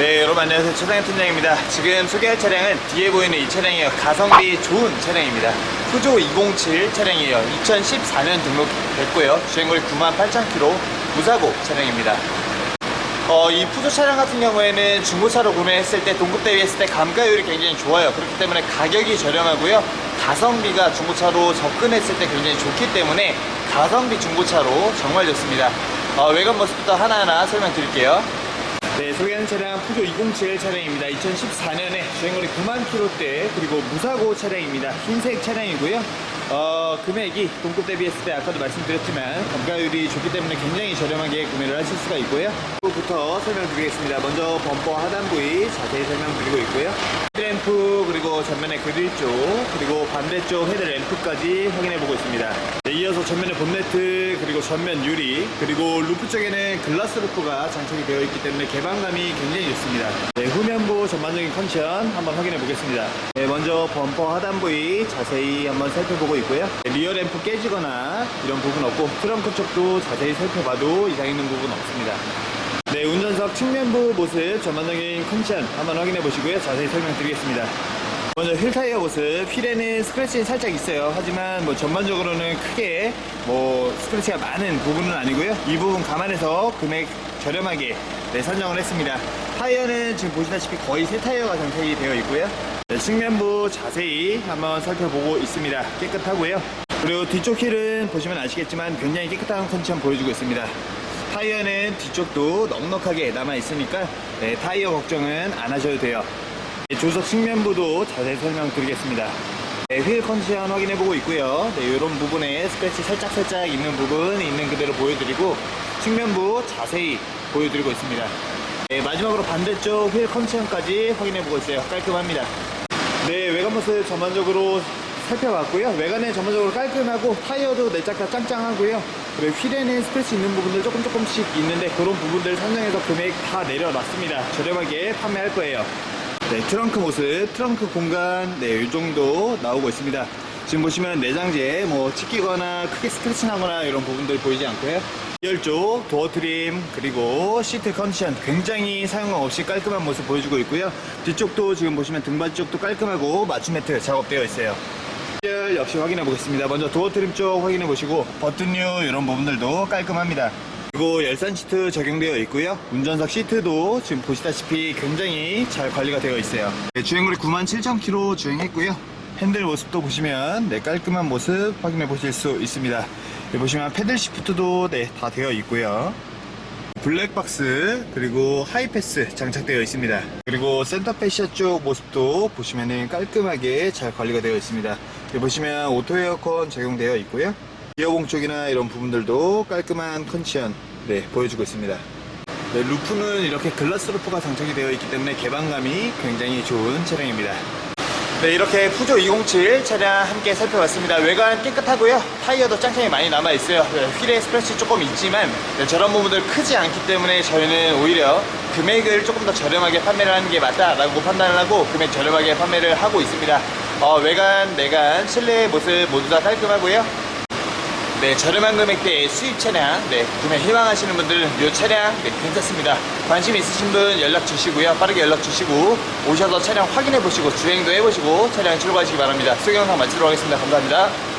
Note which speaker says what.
Speaker 1: 네, 여러분 안녕하세요. 최상현 팀장입니다. 지금 소개할 차량은 뒤에 보이는 이 차량이에요. 가성비 좋은 차량입니다. 푸조 207 차량이에요. 2014년 등록됐고요. 주행거리 98,000km 무사고 차량입니다. 어, 이 푸조 차량 같은 경우에는 중고차로 구매했을 때 동급 대비했을 때 감가율이 굉장히 좋아요. 그렇기 때문에 가격이 저렴하고요. 가성비가 중고차로 접근했을 때 굉장히 좋기 때문에 가성비 중고차로 정말 좋습니다. 어, 외관 모습부터 하나하나 설명드릴게요. 네, 소개하는 차량 푸조 207 차량입니다. 2014년에 주행거리 9만 킬로대 그리고 무사고 차량입니다. 흰색 차량이고요. 어, 금액이 동급 대비했을 때 아까도 말씀드렸지만 감가율이 좋기 때문에 굉장히 저렴하게 구매를 하실 수가 있고요. 부터 설명드리겠습니다. 먼저 범퍼 하단 부위 자세히 설명드리고 있고요. 헤드램프 그리고 전면의 그릴 쪽 그리고 반대쪽 헤드램프까지 확인해 보고 있습니다. 네, 이어서 전면의 본네트 그리고 전면 유리 그리고 루프 쪽에는 글라스 루프가 장착이 되어 있기 때문에 개방감이 굉장히 좋습니다. 네, 후면부 전반적인 컨디션 한번 확인해 보겠습니다. 네, 먼저 범퍼 하단 부위 자세히 한번 살펴보고 있고요. 네, 리어 램프 깨지거나 이런 부분 없고 트렁크 쪽도 자세히 살펴봐도 이상 있는 부분 없습니다. 네, 운전석 측면부 모습 전반적인 컨디션 한번 확인해 보시고요. 자세히 설명드리겠습니다. 먼저 휠 타이어 모습, 휠에는 스크래치는 살짝 있어요. 하지만 뭐 전반적으로는 크게 뭐 스크래치가 많은 부분은 아니고요. 이 부분 감안해서 금액 저렴하게 네, 선정을 했습니다. 타이어는 지금 보시다시피 거의 새 타이어가 장착이 되어 있고요. 네, 측면부 자세히 한번 살펴보고 있습니다. 깨끗하고요. 그리고 뒤쪽 휠은 보시면 아시겠지만 굉장히 깨끗한 컨디션 보여주고 있습니다. 타이어는 뒤쪽도 넉넉하게 남아 있으니까 네, 타이어 걱정은 안 하셔도 돼요. 네, 조석 측면부도 자세히 설명드리겠습니다. 네, 휠 컨디션 확인해 보고 있고요. 네, 이런 부분에 스크래치 살짝살짝 있는 부분 있는 그대로 보여드리고 측면부 자세히 보여드리고 있습니다. 네, 마지막으로 반대쪽 휠 컨디션까지 확인해 보고 있어요. 깔끔합니다. 네, 외관 모습 전반적으로 살펴봤고요. 외관은 전반적으로 깔끔하고 타이어도 내짝 다 짱짱하고요. 그리고 휠에는 스크래치 있는 부분들 조금 조금씩 있는데 그런 부분들 산정해서 금액 다 내려놨습니다. 저렴하게 판매할 거예요. 네, 트렁크 모습, 트렁크 공간, 네, 이 정도 나오고 있습니다. 지금 보시면 내장재, 뭐, 찢기거나 크게 스크래치 나거나 이런 부분들 보이지 않고요. 열쪽, 도어 트림, 그리고 시트 컨디션 굉장히 사용감 없이 깔끔한 모습 보여주고 있고요. 뒤쪽도 지금 보시면 등받이 쪽도 깔끔하고 맞춤 매트 작업되어 있어요. 열 역시 확인해 보겠습니다. 먼저 도어 트림 쪽 확인해 보시고 버튼류 이런 부분들도 깔끔합니다. 그리고 열선 시트 적용되어 있고요. 운전석 시트도 지금 보시다시피 굉장히 잘 관리가 되어 있어요. 네, 주행거리 97,000km 주행했고요. 핸들 모습도 보시면 네, 깔끔한 모습 확인해 보실 수 있습니다. 여기 보시면 패들 시프트도 네, 다 되어 있고요. 블랙박스 그리고 하이패스 장착되어 있습니다. 그리고 센터 패시아 쪽 모습도 보시면은 깔끔하게 잘 관리가 되어 있습니다. 여기 보시면 오토 에어컨 적용되어 있고요. 이어봉 쪽이나 이런 부분들도 깔끔한 컨디션 네 보여주고 있습니다. 네, 루프는 이렇게 글라스 루프가 장착이 되어 있기 때문에 개방감이 굉장히 좋은 차량입니다 네, 이렇게 푸조 207 차량 함께 살펴봤습니다. 외관 깨끗하고요. 타이어도 짱짱이 많이 남아있어요. 네, 휠에 스크래치 조금 있지만 네, 저런 부분들 크지 않기 때문에 저희는 오히려 금액을 조금 더 저렴하게 판매를 하는 게 맞다라고 판단을 하고 금액 저렴하게 판매를 하고 있습니다. 어, 외관, 내관, 실내 모습 모두 다 깔끔하고요. 네, 저렴한 금액대의 수입 차량, 네, 구매 희망하시는 분들은 이 차량, 네, 괜찮습니다. 관심 있으신 분 연락 주시고요. 빠르게 연락 주시고, 오셔서 차량 확인해 보시고, 주행도 해 보시고, 차량 출고하시기 바랍니다. 수경 영상 마치도록 하겠습니다. 감사합니다.